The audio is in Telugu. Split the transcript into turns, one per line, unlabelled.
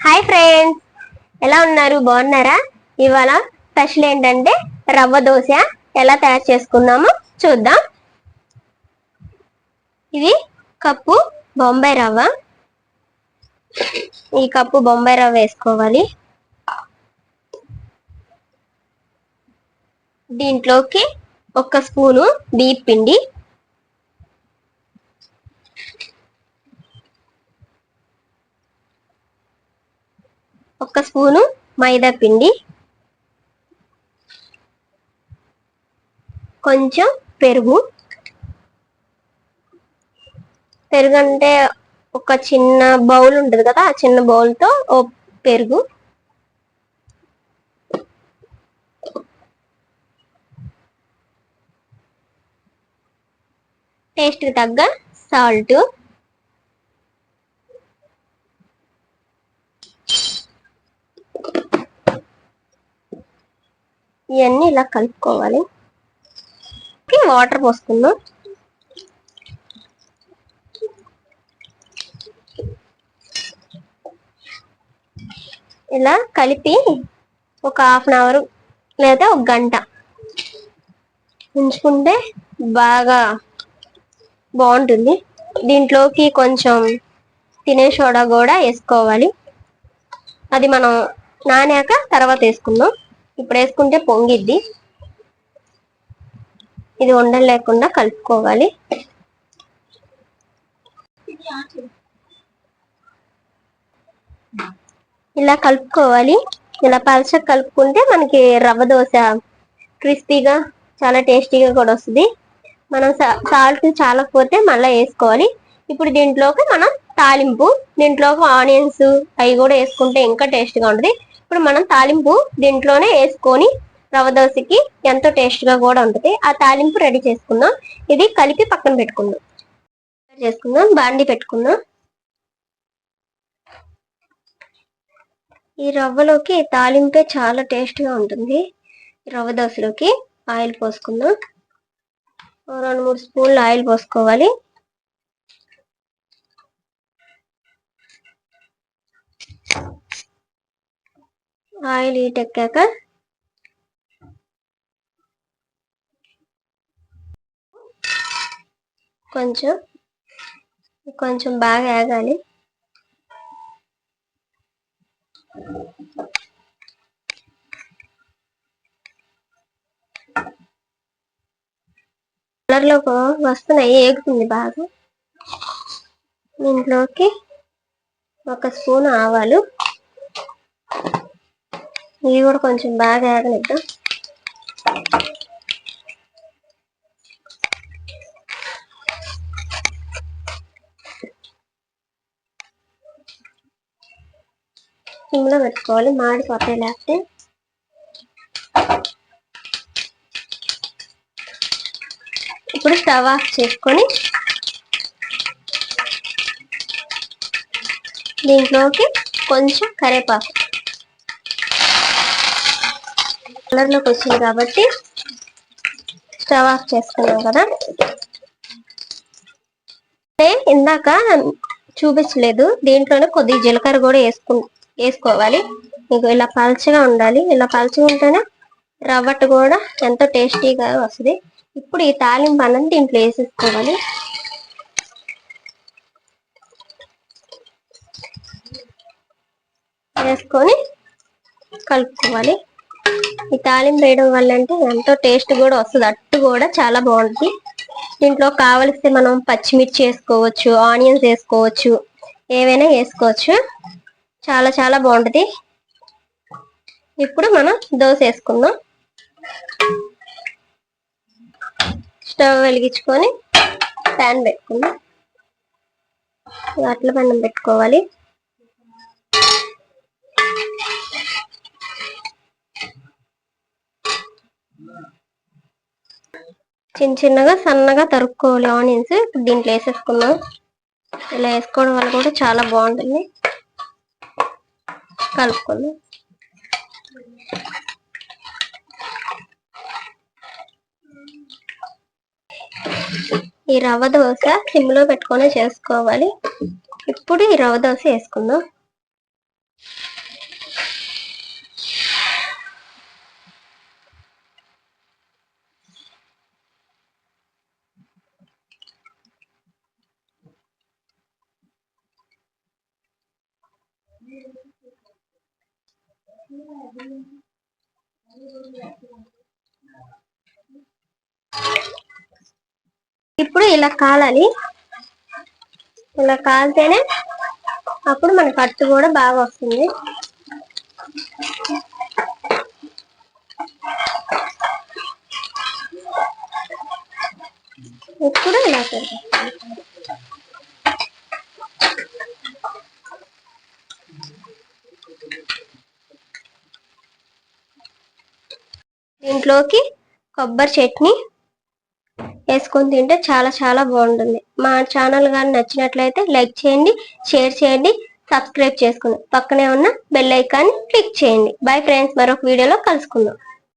హాయ్ ఫ్రెండ్స్ ఎలా ఉన్నారు? బాగున్నారా? ఇవాళ స్పెషల్ ఏంటంటే రవ్వ దోశ ఎలా తయారు చేసుకుందామో చూద్దాం. ఇది కప్పు బొంబాయి రవ్వ. ఈ కప్పు బొంబాయి రవ్వ వేసుకోవాలి. దీంట్లోకి ఒక స్పూను బియ్య పిండి. ఒక స్పూను మైదా పిండి. కొంచెం పెరుగు. పెరుగు అంటే ఒక చిన్న బౌల్ ఉంటుంది కదా ఆ చిన్న బౌల్తో ఓ పెరుగు. టేస్ట్కి తగ్గ సాల్ట్. ఇవన్నీ ఇలా కలుపుకోవాలి. వాటర్ పోసుకుందాం. ఇలా కలిపి ఒక హాఫ్ అన్ అవర్ లేదా ఒక గంట ఉంచుకుంటే బాగా బాగుంటుంది. దీంట్లోకి కొంచెం తినే సోడా కూడా వేసుకోవాలి. అది మనం నానాక తర్వాత వేసుకుందాం. ఇప్పుడు వేసుకుంటే పొంగిద్ది. ఇది ఉండలు లేకుండా కలుపుకోవాలి. ఇలా కలుపుకోవాలి. ఇలా పలచ కలుపుకుంటే మనకి రవ్వ దోశ క్రిస్పీగా చాలా టేస్టీగా కూడా వస్తుంది. మనం సాల్ట్ చాలకపోతే మళ్ళీ వేసుకోవాలి. ఇప్పుడు దీంట్లోకి మనం తాలింపు దీంట్లోకి ఆనియన్స్ అవి కూడా వేసుకుంటే ఇంకా టేస్ట్గా ఉంటుంది. ఇప్పుడు మనం తాలింపు దీంట్లోనే వేసుకొని రవ్వ దోశకి ఎంతో టేస్ట్గా కూడా ఉంటుంది. ఆ తాలింపు రెడీ చేసుకుందాం. ఇది కలిపి పక్కన పెట్టుకుందాం. చేసుకుందాం. బాండి పెట్టుకుందాం. ఈ రవ్వలోకి తాలింపే చాలా టేస్ట్గా ఉంటుంది. రవ్వ దోశలోకి ఆయిల్ పోసుకుందాం. రెండు మూడు స్పూన్లు ఆయిల్ పోసుకోవాలి. ఆయిల్ హీట్ ఎక్కాక కొంచెం కొంచెం బాగా ఆగాలి కలర్లోకి వస్తున్నాయి ఏగుతుంది బాగా. దీంట్లోకి ఒక స్పూన్ ఆవాలు. ఇవి కూడా కొంచెం బాగా ఆగనిద్దాం సిమ్లో పెట్టుకోవాలి మాడిపోతాయి లేకపోతే. ఇప్పుడు స్టవ్ ఆఫ్ చేసుకొని దీంట్లోకి కొంచెం కరేపాకు కలర్లోకి వచ్చింది కాబట్టి స్టవ్ ఆఫ్ చేసుకున్నాం కదా. ఇందాక చూపించలేదు దీంట్లోనే కొద్దిగా జీలకర్ర కూడా వేసుకు వేసుకోవాలి. మీకు ఇలా పల్చగా ఉండాలి. ఇలా పల్చగా ఉంటేనే రవ్వట్టు కూడా ఎంతో టేస్టీగా వస్తుంది. ఇప్పుడు ఈ తాలింపు అన్నది దీంట్లో వేసేసుకోవాలి. వేసుకొని కలుపుకోవాలి. ఈ తాలింపు వేయడం వల్ల అంటే ఎంతో టేస్ట్ కూడా వస్తుంది. అట్టు కూడా చాలా బాగుంటుంది. దీంట్లో కావలిస్తే మనం పచ్చిమిర్చి వేసుకోవచ్చు ఆనియన్స్ వేసుకోవచ్చు ఏవైనా వేసుకోవచ్చు. చాలా చాలా బాగుంటుంది. ఇప్పుడు మనం దోశ వేసుకుందాం. స్టవ్ వెలిగించుకొని ప్యాన్ పెట్టుకుందాం. అట్ల పన్నం పెట్టుకోవాలి. చిన్న చిన్నగా సన్నగా తరుక్కోవాలి ఆనియన్స్. దీంట్లో వేసేసుకున్నాం ఇలా వేసుకోవడం వల్ల కూడా చాలా బాగుంటుంది. కలుపుకుందాం. ఈ రవ్వ దోశ సిమ్లో పెట్టుకొని చేసుకోవాలి. ఇప్పుడు ఈ రవ్వ దోశ వేసుకుందాం. ఇప్పుడు ఇలా కాలాలి. ఇలా కాలితేనే అప్పుడు మన కట్టు కూడా బాగా వస్తుంది. ఇప్పుడు ఇలా పెడతాం దీంట్లోకి కొబ్బరి చట్నీ వేసుకొని తింటే చాలా చాలా బాగుంటుంది. మా ఛానల్ కానీ నచ్చినట్లయితే లైక్ చేయండి షేర్ చేయండి సబ్స్క్రైబ్ చేసుకుందాం పక్కనే ఉన్న బెల్ ఐకాన్ని క్లిక్ చేయండి. బై ఫ్రెండ్స్ మరొక వీడియోలో కలుసుకుందాం.